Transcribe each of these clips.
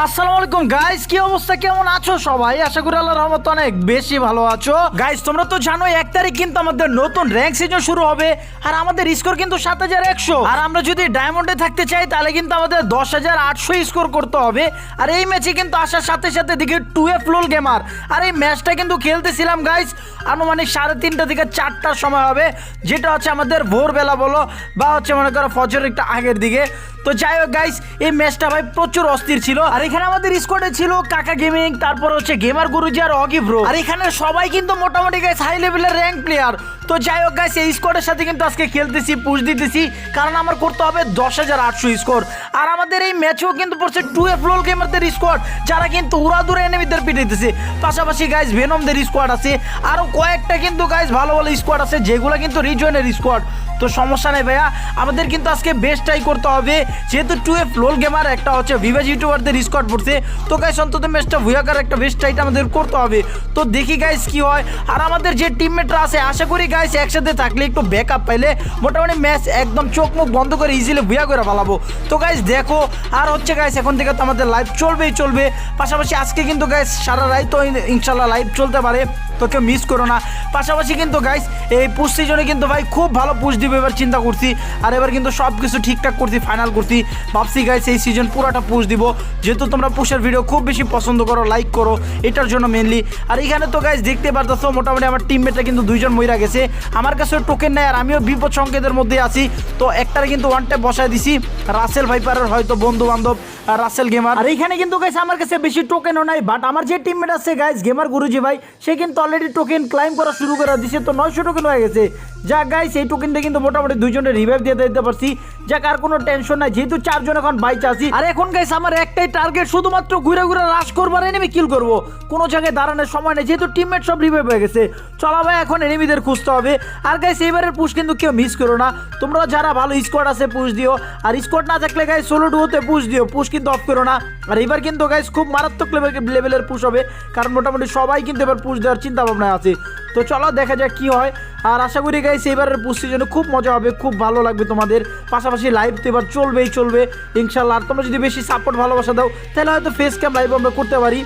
আসসালামু আলাইকুম গাইস কি অবস্থা? কেমন আছো সবাই? আশা করি আল্লাহর রহমতে অনেক বেশি ভালো আছো। গাইস তোমরা তো জানো এক তারিখ কিন্তু আমাদের নতুন র্যাঙ্ক সিজন শুরু হবে, আর আমাদের স্কোর কিন্তু সাত হাজার একশো। আর আমরা যদি ডায়মন্ডে থাকতে চাই, তাহলে কিন্তু আমাদের দশ হাজার আটশো স্কোর করতে হবে। আর এই ম্যাচে কিন্তু আসার সাথে সাথে দিকে টু এ ফ্লোল গেমার আর এই ম্যাচটা কিন্তু খেলতেছিলাম গাইস আনুমানিক সাড়ে তিনটা থেকে চারটার সময় হবে, যেটা হচ্ছে আমাদের ভোরবেলা বলো, বা হচ্ছে মনে করো ফজরের একটু আগের দিকে। তো যাই হোক গাইস এই ম্যাচটা ভাই প্রচুর অস্থির ছিল। আর এখানে আমাদের স্কোয়াডে ছিল কাকা গেমিং তারপর হচ্ছে গেমার গুরুজি আর অগি ব্রো আর এখানে সবাই কিন্তু মোটামুটি গাইস হাই লেভেলের র্যাঙ্ক প্লেয়ার তো যাই হোক গাইস এই স্কোয়াডের সাথে কিন্তু আজকে খেলতেছি পুশ দিতেছি। কারণ আমার করতে হবে দশ হাজার আটশো স্কোর আর আমাদের এই ম্যাচেও কিন্তু পড়ছে টু এ ফ্লোল গেমারদের স্কোয়াড যারা কিন্তু উড়াদুরে এনিমিদের পিটাইতেছে। পাশাপাশি গাইস ভেনমদের স্কোয়াড আছে। আরও কয়েকটা কিন্তু গাইস ভালো ভালো স্কোয়াড আছে, যেগুলো কিন্তু রিজনের স্কোয়াড তো সমস্যা নেই ভাইয়া। আমাদের কিন্তু আজকে বেস্ট বেস্টটাই করতে হবে। যেহেতু টু এ ফ্লোর গেমার একটা হচ্ছে ভিভেজ ইউটিউবারদের স্কোয়াড পড়ছে তো গাইস অন্তত ম্যাচটা ভুয়াকার একটা বেস্ট বেস্টটাইটা আমাদের করতে হবে। তো দেখি গাইস কি হয়। আর আমাদের যে টিমমেটরা আছে, আশা করি গাইস একসাথে থাকলে একটু ব্যাক আপ পাইলে মোটামুটি ম্যাচ একদম চোখ মুখ বন্ধ করে ইজিলি ভুয়া করে পালাবো তো গাইস দেখো, আর হচ্ছে গাইস এখন থেকে তো আমাদের লাইভ চলবেই চলবে। পাশাপাশি আজকে কিন্তু গাইস সারা রাত তো ইনশাল্লাহ লাইভ চলতে পারে। তো কেউ মিস করো না। পাশাপাশি কিন্তু গাইস এই পুষ সিজনে কিন্তু ভাই খুব ভালো পুষ দিব। এবার চিন্তা করছি। আর এবার কিন্তু সব কিছু ঠিকঠাক করছি ফাইনাল করছি। ভাবছি গাইস এই সিজন পুরাটা পুষ দিব। যেহেতু তোমরা পুষের ভিডিও খুব বেশি পছন্দ করো লাইক করো, এটার জন্য মেনলি আর এখানে তো গাইস দেখতে পারতেছো, মোটামুটি আমার টিমমেটটা কিন্তু দুইজন মহিলা গেছে। আমার কাছে টোকেন নেই, আর আমিও বিপদ সংকেতের মধ্যে আছি। তো একটারে কিন্তু ওয়ান বসায় দিছি। রাসেল ভাইপারের হয়তো বন্ধু বান্ধব রাসেল গেমার আর এইখানে কিন্তু গাইস আমার কাছে বেশি টোকেনও নাই বাট আমার যে টিমমেট আছে গাইস গেমার গুরুজি ভাই, সে কিন্তু অলরেডি টোকেন ক্লাইম করা শুরু করে দিছে। তো নয়শো টোকেন হয়ে গেছে। যা গাইস এই টোকেনটা কিন্তু মোটামুটি দুইজনের রিভাইভ দিয়ে দিতে পারছি। যাক, আর কোনো টেনশন নাই, যেহেতু চারজন এখন বাইচ আছি আর এখন গাইস আমার একটাই টার্গেট শুধুমাত্র ঘুরে ঘুরে রাশ করবার এনিমি কিল করব। কোনো জায়গায় দাঁড়ানোর সময় নেই, যেহেতু টিমমেট সব রিভাইভ হয়ে গেছে। চলা ভাই, এখন এনিমিদের খুঁজতে হবে। আর গাইস এবারের পুশ কিন্তু কেউ মিস করো না। তোমরা যারা ভালো স্কোয়াড আছে পুশ দিও। আর স্কোয়াড না থাকলে গাইস সোলো ডুয়োতে পুশ দিও। পুশ কিন্তু অফ করো না। আর এবার কিন্তু গাইস খুব মারাত্মক লেভেলের পুশ হবে। কারণ মোটামুটি সবাই কিন্তু এবার পুশ দেওয়ার চিন্তা ভাবনা আছে। তো চলো দেখা যাক কি হয়। আর আশা করি গাইস এবারের পুষ্টির জন্য খুব মজা হবে, খুব ভালো লাগবে তোমাদের। পাশাপাশি লাইভ তো এবার চলবেই, চলবে ইনশাল্লাহ আর তোমরা যদি বেশি সাপোর্ট ভালোবাসা দাও, তাহলে হয়তো ফেস ক্যাম লাইভ আমরা করতে পারি।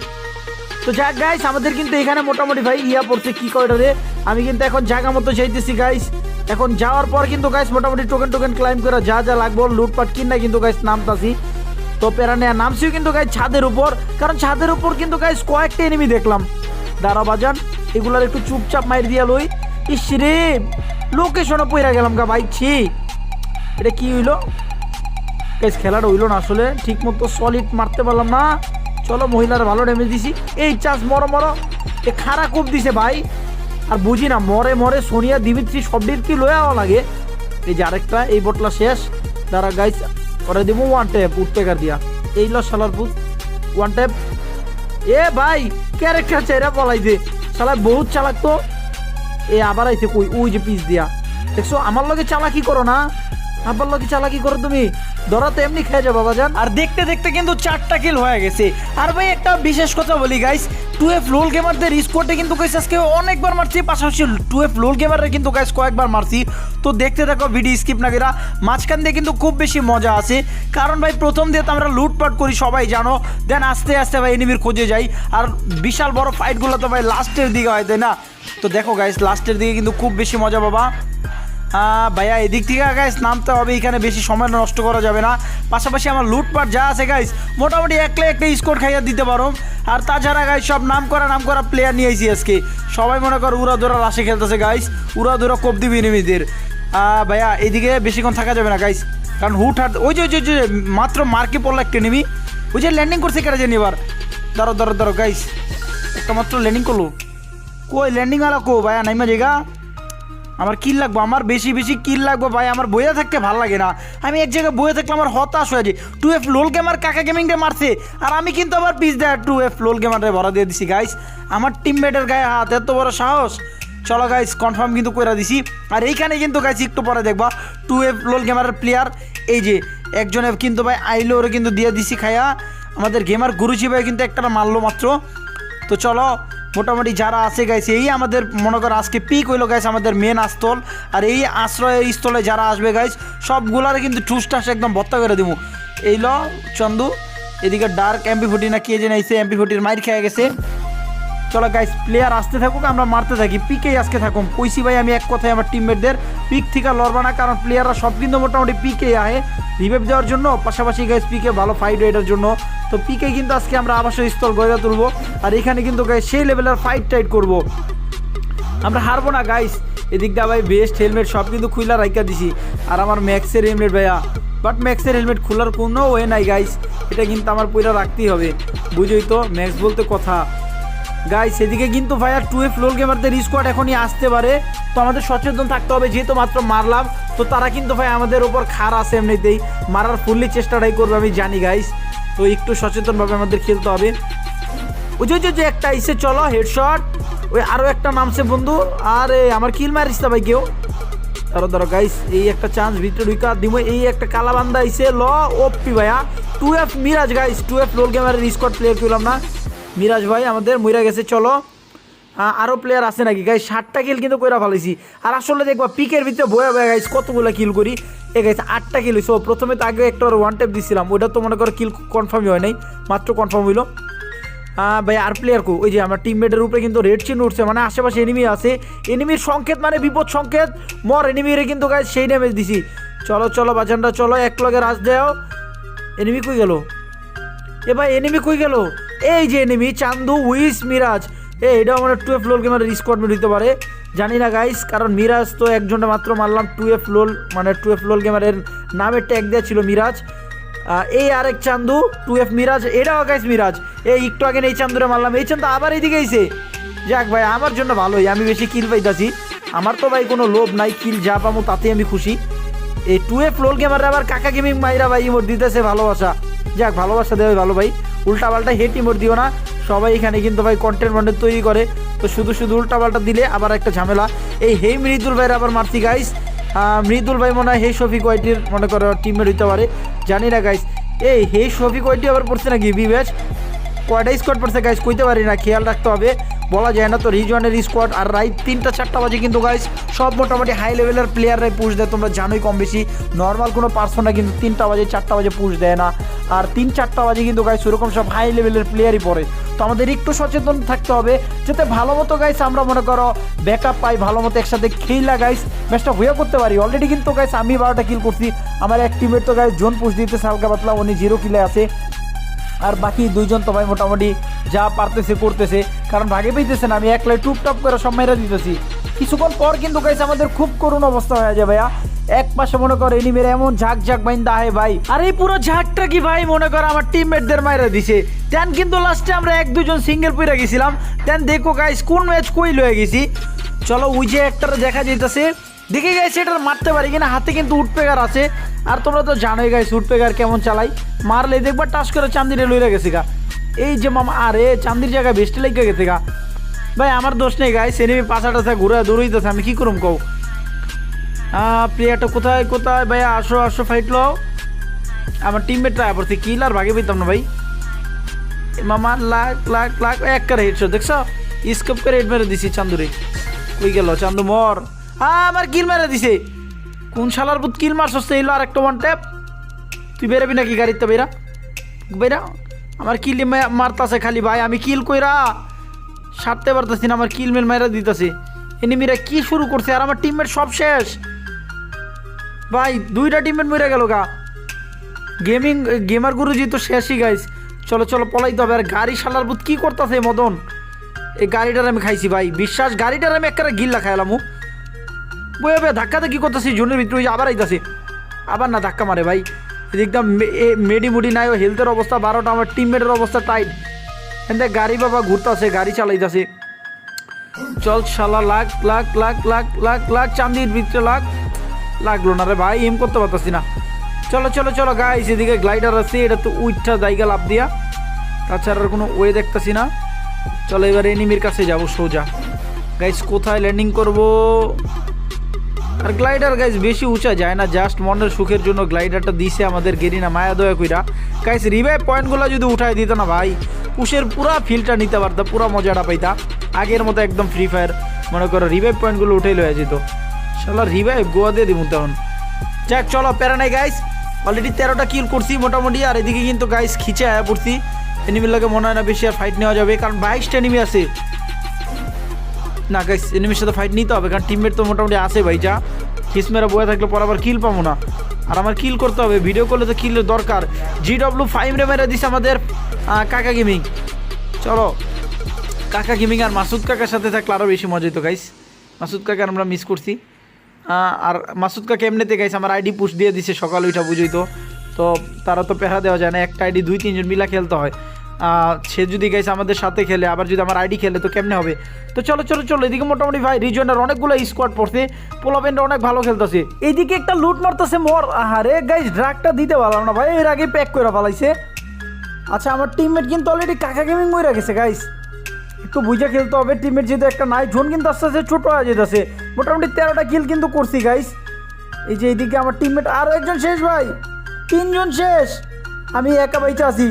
তো যাক গাইস আমাদের কিন্তু এখানে মোটামুটি ভাই ইয়া পড়ছে, কি রে আমি কিন্তু এখন জায়গা মতো যাইতেছি গাইস এখন যাওয়ার পর কিন্তু গাইস মোটামুটি টোকেন টোকেন ক্লাইম করে যা যা লাগবো লুটপাট কিনা কিন্তু গাইস নামতাছি। তো প্যারা নেয়া, নামছিও কিন্তু গাইস ছাদের উপর। কারণ ছাদের উপর কিন্তু গাইস কয়েকটা এনিমি দেখলাম। দাঁড়া বাজান, এগুলার একটু চুপচাপ মাইর দিয়া লই। ইস রে লোকেশনও পইরা গেলাম গা ভাই ছি এটা কি হইল? গাইস খেলাটা হইল না আসলে ঠিক মতো সলিড মারতে পারলাম না। চলো, মহিলার ভালো ড্যামেজ দিছি। এই চাষ মরো মরো। এ খারা কোপ দিছে ভাই। আর বুঝি না, মরে মরে সোনিয়া, দিমিত্রি সবটির কি লয়ে আওয়া লাগে। এই যে আরেকটা, এই বটলা শেষ। দাঁড়া গাইস করে দিব ওয়ান ট্যাপ উঠতেকার দিয়া। এই ল শালার পুত ওয়ান ট্যাপ এ ভাই ক্যারেক্টার চেহারা পলাইছে। শালা বহুত চালাক তো। এ আবার আইছে কই? ওই যে পিস দিয়া। দেখছ, আমার লগে চালাকি করো না। আব্বার লগে চালাকি করো তুমি। ধরা তো এমনি খেয়ে যাব, বাজান। আর দেখতে দেখতে কিন্তু চারটা কিল হয়ে গেছে। আর ভাই, একটা বিশেষ কথা বলি গাইস টু এফ লোল গেমারদের স্কোয়াডে কিন্তু গাইস আজকে অনেকবার মারছি। পাশাপাশি টু এফ লোল গেমারের কিন্তু গাইস কয়েকবার মারছি। তো দেখতে থাকো ভিডিও স্কিপ না করা। মাঝখান দিয়ে কিন্তু খুব বেশি মজা আছে। কারণ ভাই, প্রথম দিয়ে তো আমরা লুটপাট করি, সবাই জানো। দেন আস্তে আস্তে ভাই এনিমির খোঁজে যাই। আর বিশাল বড় ফাইটগুলো তো ভাই লাস্টের দিকে হয়, তাই না? তো দেখো গাইস লাস্টের দিকে কিন্তু খুব বেশি মজা বাবা। ভাইয়া, এদিক থেকে গাইস নামতে হবে, এখানে বেশি সময় নষ্ট করা যাবে না। পাশাপাশি আমার লুটপাট যা আছে গাইস মোটামুটি একলে একটা স্কোর খাইয়া দিতে পারো। আর তাছাড়া গাইস সব নাম করা নাম করা প্লেয়ার নিয়ে আইছি আজকে। সবাই মনে করো উড়া ধরা রাশে খেলতেছে গাইস উড়া ধরা কোপ দিবি এনিমিদের ভাইয়া, এদিকে বেশিক্ষণ থাকা যাবে না গাইস কারণ হুট হাট ওই যে, ওই যে- মাত্র মার্কে পড়ল একটা নিবি। ওই যে ল্যান্ডিং করছে কেটে জানি এবার। ধরো ধরো ধরো গাইস একটা মাত্র ল্যান্ডিং করল। কই ল্যান্ডিং আলা কো ভাইয়া নাইমা জায়গা? আমার কিল লাগবো, আমার বেশি বেশি কিল লাগবো ভাই, আমার বইয়ে থাকতে ভালো লাগে না। আমি এক জায়গায় বইয়ে থাকলে আমার হতাশ হয়ে যায়। টু এফ লোল গেমার কাকা গেমিং ডে মারছে, আর আমি কিন্তু আবার পিস দেয় টু এফ লোল গেমারে ভরা দিয়ে দিছি গাইস আমার টিমমেটের গায়ে হাত, এত বড় সাহস। চলো গাইস কনফার্ম কিন্তু করে দিছি। আর এইখানে কিন্তু গাইস একটু পরে দেখবা টু এফ লোল গেমারের প্লেয়ার এই যে, একজনে কিন্তু ভাই, আইলো, ওরে কিন্তু দিয়ে দিছি খায়া। আমাদের গেমার গুরুজি ভাই কিন্তু একটা মারলো মাত্র। তো চলো মোটামুটি যারা আসে গাইছে এই আমাদের, মনে করো আজকে পিক হইল গাইছে আমাদের মেন আস্তল। আর এই আশ্রয় স্থলে যারা আসবে গাইস সবগুলারে কিন্তু ঠুস ঠাস একদম ভত্তা করে দিব এই ল, চন্দু, এদিকে ডার্ক এমপি ফোর্টি না কে যে নাইছে এমপি ফোর্টির মাইর খেয়ে গেছে। চলো গাইস প্লেয়ার আসতে থাকুক, আমরা মারতে থাকি। পিকেই আজকে থাকুন কইসি ভাই, আমি এক কথায় আমার টিমমেটদের পিক থেকে লড়বা না, কারণ প্লেয়াররা সব কিন্তু মোটামুটি পিকেই আহে। রিভেভ দেওয়ার জন্য, পাশাপাশি গাইস পিকে ভালো ফাইট এটার জন্য। তো পিকে কিন্তু আজকে আমরা আবাসিক স্থল গড়ে তুলবো, আর এখানে কিন্তু গাইস সেই লেভেলের ফাইট টাইট করব। আমরা হারবো না গাইস এদিক দিয়ে ভাই বেস্ট হেলমেট সব কিন্তু খুইলা রাইকা দিছি। আর আমার ম্যাক্সের হেলমেট ভাইয়া। বাট ম্যাক্সের হেলমেট খোলার কোনো ওয়ে নাই গাইস এটা কিন্তু আমার পয়লা রাখতেই হবে। বুঝোই তো ম্যাক্স বলতে কথা। গাইস সেদিকে কিন্তু ভাইয়া টু এফ লোল গেমারদের স্কোয়াড এখনই আসতে পারে। তো আমাদের সচেতন থাকতে হবে, যেহেতু মাত্র মারলাম, তো তারা কিন্তু ভাই আমাদের ওপর খার আছে এমনিতেই। মারার ফুললি চেষ্টাটাই করবে আমি জানি গাইস তো একটু সচেতনভাবে আমাদের খেলতে হবে। ওই যে যে- একটা আইসে চলো হেডশট ওই আরও একটা নামছে বন্ধু। আরে, আমার কিল মারিস না ভাই কেউ। ধরো ধরো গাইস এই একটা চান্স ভিতরে ঢুকা দিব। এই একটা কালাবান্দা আইসে ল, ওপি ভাইয়া। Two F Miraj guys two F lol গেমারের squad player পেলাম না? মিরাজ ভাই আমাদের মইরা গেছে চলো। আহ, আরও প্লেয়ার আছে নাকি? গাইস ষাটটা কিল কিন্তু কইরা ফেলাইছি। আর আসলে দেখবা পিকের ভিতরে বয়া বয়া গাইস কতগুলো কিল করি। এ গাইস আটটা কিল হইছে। ও, প্রথমে তো আগে একটা ওয়ান টেপ দিছিলাম। ওটা তো মনে করো কিল কনফার্মই হয় নাই। মাত্র কনফার্ম হইল। ভাই আর প্লেয়ার কো? ওই যে আমার টিমমেটের উপরে কিন্তু রেড চিহ্ন উঠছে। মানে আশেপাশে এনিমি আছে। এনিমির সংকেত মানে বিপদ সংকেত। মর এনিমিরে কিন্তু গাইস সেই ড্যামেজ দিছি। চলো চলো বাজানটা চলো এক লগে রাজ দেও। এনিমি কই গেল? এ ভাই এনিমি কই গেল? এই যে এনিমি চান্দু উইস মিরাজ এ এটা আমার two F lol gamer squad meet হতে পারে। জানি না গাইস কারণ মিরাজ তো একজনটা মাত্র মারলাম টু এফ লোল মানে টু এফ লোল গেমারের নামে ট্যাগ দেওয়া ছিল মিরাজ এই আরেক চান্দু টু এফ মিরাজ এটাও গাইস মিরাজ এই, একটু আগে এই চান্দুরে মারলাম, এই চান্দু আবার এইদিকে এসে যাক ভাই, আমার জন্য ভালোই, আমি বেশি কিল পাইতাছি। আমার তো ভাই কোনো লোভ নাই কিল যা পাবো তাতেই আমি খুশি। এই টু এফ লোল গেমার আবার কাকা গেমিং মাইরা ভাই ইমোট দিতেছে ভালোবাসা। যাক, ভালোবাসা দেবে ভালো ভাই। উল্টা পাল্টা হেট ইমোট দিও না। সবাই এখানে কিন্তু ভাই কন্টেন্ট মন্টেন্ট তৈরি করে। তো শুধু শুধু উল্টা পাল্টা দিলে আবার একটা ঝামেলা। এই হে মৃদুল ভাইয়ের আবার মারছি গাইস মৃদুল ভাই মনে হয় হে শফিক ওয়াইটির মনে করো টিমের হইতে পারে। জানি না গাইস এই হে শফিক ওয়াইটি আবার পড়ছে নাকি? বি কয়টা স্কোয়াড পড়ছে গাইস কইতে পারি না। খেয়াল রাখতে হবে। বলা যায় না তো রিজনের স্কোয়াড আর রাইট তিনটা চারটা বাজে কিন্তু গাইস সব মোটামুটি হাই লেভেলের প্লেয়াররাই পুশ দেয়, তোমরা জানোই কম বেশি। নর্মাল কোনো পার্সনরা কিন্তু তিনটা বাজে, চারটা বাজে পুশ দেয় না। আর তিন চারটা বাজে কিন্তু গাইস ওরকম সব হাই লেভেলের প্লেয়ারই পড়ে। তো আমাদের একটু সচেতন থাকতে হবে, যাতে ভালো মতো গাইস আমরা মনে করো ব্যাকআপ পাই, ভালো মতো একসাথে খেলা গাইস ম্যাচটা হয়ে করতে পারি। অলরেডি কিন্তু গাইস আমি বারোটা কিল করছি, আমার এক টিমের তো গাইস জোন পুশ দিতে হালকা পাতলা, উনি জিরো কিলে আছে। আর বাকি দুইজন তো ভাই মোটামুটি যা পারতেছে, করতেছে। কারণ ভাগে পেয়েছেন আমি একলাই টুপটাপ করে সব মেরে দিতেছি। কিছুক্ষণ পর কিন্তু গাইছে আমাদের খুব করুণ অবস্থা হয়ে যাবে ভাইয়া। এক পাশে মনে করো এনিমের এমন ঝাঁক ঝাঁক বাইন্দা আহে ভাই। আর এই পুরো ঝাঁকটা কি ভাই? মনে করো আমার টিমমেটদের মাইরা দিছে। দেন কিন্তু লাস্টে আমরা এক দুজন সিঙ্গেল পইরা গেছিলাম। দেন দেখো গাইস কোন ম্যাচ কই লয়ে গেছি? চলো ওই যে একটা দেখা যাইতেছে। দেখে গেছে এটা মারতে পারি কিনা? হাতে কিন্তু উঠপেগার আছে। আর তোমরা তো জানোই গাইস উঠপেগার কেমন চালাই। মারলে দেখবা টাস করে চান্দিরে লইরা গেছে গা। এই যে মামা, আরে চান্দির জায়গায় বেস্টে লেগে গেছে গা। ভাই, আমার দোষ নেই গাইস এনিমি পাশা টাসা ঘুরে দৌড়ইতেছে, আমি কি করুম কও? প্লেয়ারটা কোথায় কোথায়? ভাই, আসো আসো ফাইট লো আমার টিমমেটরা পড়ছে কিল আর ভাগে পেতাম না ভাই। মামা লাখ লাখ লাখ এক করে হেডশট দেখছ? স্কোপ করে হেড মেরে দিছি চান্দুরে। কই গেল? চান্দু মর। আমার কিল মেরে দিছে। কোন শালার বুধ কিল মারছস এইলো আর একটা ওয়ান ট্যাপ তুই বেরোবি নাকি গাড়িতে বেরা বেরা আমার কিল মারতাছে খালি ভাই, আমি কিল কইরা সারতে পারতাছি না, আমার কিল মেল মাইরা দিতেছে। এনিমিরা কি শুরু করছে? আর আমার টিমমেট সব শেষ। ভাই, দুইটা টিমমেট মরে গেল গা। গেমিং গেমার গুরুজি তো শেষই গাইস চলো চলো, পলাইতে হবে। আর গাড়ি শালার বুধ কি করতেছে, মদন? এই গাড়িটার আমি খাইছি, ভাই। বিশ্বাস, গাড়িটার আমি একটা গিল্লা খাইলাম বয়ে বয়ে ধাক্কাতে কি করতেছি? জুনের ভিতরে আবার আইতাছে। আবার না ধাক্কা মারে ভাই। এদিকটা মেডি মুডি নাই হেলথের অবস্থা বারোটা আমার টিমমেটের অবস্থা টাইট এখান গাড়ি বাবা ঘুরতেছে, গাড়ি চালাইতেছে। চল শালা লাখ লাখ লাখ লাখ লাখ লাখ চান্দির ভিতরে লাখ লাগল না রে ভাই এম করতে পারতাছি না। চলো চলো চলো গাইস এদিকে গ্লাইডার আছে, এটা তো উইঠটা জায়গা লাভ দিয়া। তাছাড়া আর কোনো ওয়ে দেখতাছি না। চলো, এবার এনিমির কাছে যাব সোজা। গাইস কোথায় ল্যান্ডিং করব? আর গ্লাইডার গাইস বেশি উঁচা যায় না জাস্ট মনের সুখের জন্য গ্লাইডারটা দিছে আমাদের গেরিনা, মায়া দয়া কইরা। গাইস রিভাইভ পয়েন্টগুলো যদি উঠাই দিত না ভাই পুষের পুরা ফিলটা নিতে পারতো, পুরা মজাটা পাইতা। আগের মতো একদম ফ্রি ফায়ার মনে করো রিভাইভ পয়েন্টগুলো উঠাই লয়ে যেত। শালা রিভাইভ গোয়া দিয়ে দিব তখন। যাক, চলো, প্যারা নাই গাইস অলরেডি তেরোটা কিল করছি মোটামুটি, আর এদিকে কিন্তু গাইস খিচে আয়া পড়ছি। এনিমির লাগে মনে হয় না বেশি আর ফাইট নেওয়া যাবে, কারণ বাইশটা এনিমি আছে। না গাইস এনিমির সাথে ফাইট নিতে হবে, কারণ টিমমেট তো মোটামুটি আছে ভাই, যা। কিসমেরা বয়ে থাকলে পর আবার কিল পাবো না। আর আমার কিল করতে হবে ভিডিও করলে তো কিলের দরকার। জি ডব্লিউ ফাইভ রে দিছে আমাদের কাকা গেমিং চলো, কাকা গেমিং আর মাসুদ কাকার সাথে থাকলে আরও বেশি মজা হতো গাইস মাসুদ কাকা আমরা মিস করছি। আর মাসুদ কাকা এমনিতে গাইস আমার আইডি পুশ দিয়ে দিছে, সকাল ওইটা বুঝই তো। তো তারা তো পেহা দেওয়া যায় না, একটা আইডি দুই তিনজন মিলা খেলতে হয়। সে যদি গাইস আমাদের সাথে খেলে, আবার যদি আমার আইডি খেলে, তো কেমনে হবে? তো চলো চলো চলো, এদিকে মোটামুটি ভাই রিজনের অনেকগুলো স্কোয়াড পড়ছে। পোলাপেন্ডা অনেক ভালো খেলতেছে। এইদিকে একটা লুট মারতেছে মোর। আহারে গাইস ড্রাগটা দিতে পারলাম না ভাই, এর আগে প্যাক করে ফেলাইছে। আচ্ছা আমার টিমমেট কিন্তু অলরেডি কাকা গেমিং মরে গেছে গাইস একটু বুঝে খেলতে হবে টিমের যেহেতু একটা নাই জোন কিন্তু আস্তে আস্তে ছোটো হয়ে যেতেছে। মোটামুটি তেরোটা কিল কিন্তু করছি গাইস এই যে এইদিকে আমার টিমমেট আরও একজন শেষ ভাই। তিনজন শেষ। আমি একা বাইচে আছি।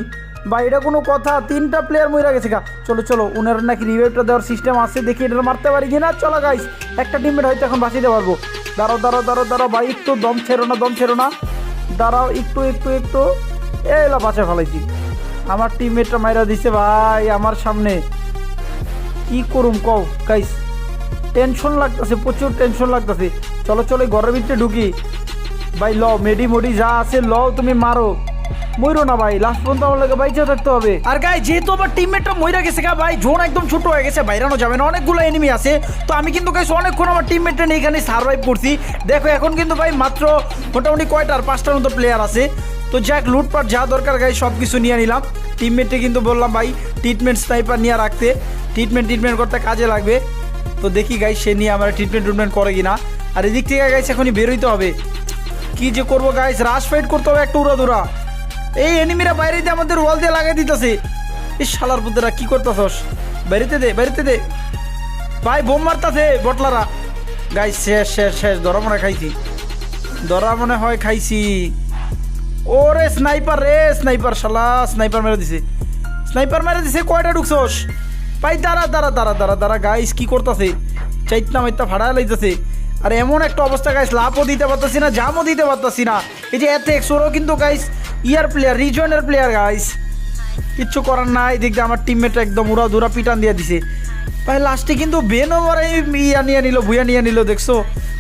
বা এটা কোনো কথা। তিনটা প্লেয়ার মরে গেছে গা। চলো চলো ওনার নাকি রিভাইভটা দেওয়ার সিস্টেম আছে, দেখি এটা মারতে পারি কিনা। চলো গাইস একটা টিমমেট হয়তো এখন বাঁচিতে পারব। দাঁড়াও দাঁড়াও দাঁড়াও দাঁড়াও, ভাই, একটু দম ছেড়ো না, দম ছেড়ো না। দাঁড়াও, একটু একটু একটু। এলা বাঁচা ফেলাইছি। আমার টিমমেটটা মাইরা দিছে, ভাই, আমার সামনে। কি করুম, কও গাইস টেনশন লাগতেছে, প্রচুর টেনশন লাগতেছে। চলো চলো ঘরের ভিতরে ঢুকি। ভাই ল মেডি মডি যা আছে ল তুমি মারো। মইরো না ভাই লাস্ট পর্যন্ত আমার লাগে বাইচে থাকতে হবে। আর গাই যেহেতু আমার টিমমেটটা মইরা গেছে গা ভাই জোন একদম ছোট হয়ে গেছে, বাইরানো যাবে না, অনেকগুলো এনিমি আছে। তো আমি কিন্তু গাইস অনেকক্ষণ আমার টিমমেটটা নিয়ে এখানে সার্ভাইভ করছি। দেখো, এখন কিন্তু ভাই মাত্র মোটামুটি কয়টার পাঁচটার মতো প্লেয়ার আছে। তো যাক, লুটপাট যা দরকার গাই সব কিছু নিয়ে নিলাম। টিমমেটে কিন্তু বললাম ভাই ট্রিটমেন্ট স্নাইপার নিয়ে রাখতে। ট্রিটমেন্ট ট্রিটমেন্ট করতে কাজে লাগবে। তো দেখি গাই সে নিয়ে আমার ট্রিটমেন্ট ট্রিটমেন্ট করে কিনা। আর এদিক থেকে গাইস এখনই বেরোইতে হবে। কি যে করব গাইস রাশ ফাইট করতে হবে একটু উড়াদুরা এই এনিমিরা বাইরে দিয়ে আমাদের ওয়াল দিয়ে লাগাই দিতেছে। এই শালার বুদ্ধরা কি করতেছস? বাড়িতে দে বাড়িতে দে। ভাই, বোম মারতাছে বটলারা। গাই শেষ শেষ শেষ, ধরা মনে খাইছি। ধরা মনে হয় খাইছি। ওরে স্নাইপার রে, স্নাইপার শালা, স্নাইপার মেরে দিছে। স্নাইপার মেরে দিছে, কয়টা ঢুকছস? ভাই, দাঁড়া দাঁড়া দাঁড়া দাঁড়া দাঁড়া গাইস কি করতেছে? চাইতনা মাইতা ভাড়া লাইতেছে। আর এমন একটা অবস্থা গাইস লাভও দিতে পারতাছি না, জামও দিতে পারতাছি না। এই যে এতে একশোরও কিন্তু গাইস ইয়ার প্লেয়ার রিজনের প্লেয়ার গাইস কিচ্ছু করার নাই, এদিক দিয়ে আমার টিমমেট একদম উড়া ধুরা পিটান দিয়ে দিছে। ভাই লাস্টে কিন্তু বেনও মারাই ইয়া নিয়ে নিল, ভুয়া নিয়ে নিল, দেখছ?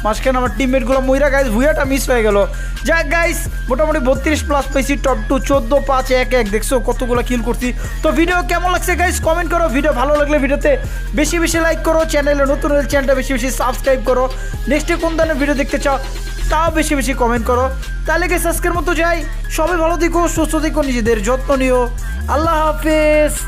মাঝখানে আমার টিমমেটগুলো মইরা গাইস ভুয়াটা মিস হয়ে গেল। যাক গাইস মোটামুটি বত্রিশ প্লাস পেয়েছি টপ টু চোদ্দ, পাঁচ, এক এক, দেখছ? কতগুলো কিল করছি। তো ভিডিও কেমন লাগছে গাইস কমেন্ট করো। ভিডিও ভালো লাগলে ভিডিওতে বেশি বেশি লাইক করো। চ্যানেলে নতুন চ্যানেলটা বেশি বেশি সাবস্ক্রাইব করো। নেক্সটে কোন ধরনের ভিডিও দেখতে চাও? তাও বেশি বেশি কমেন্ট করো। তাহলে কি আজকের মতো যাই। সবাই ভালো থেকো, সুস্থ থেকো, নিজেদের যত্ন নিও। আল্লাহ হাফেজ।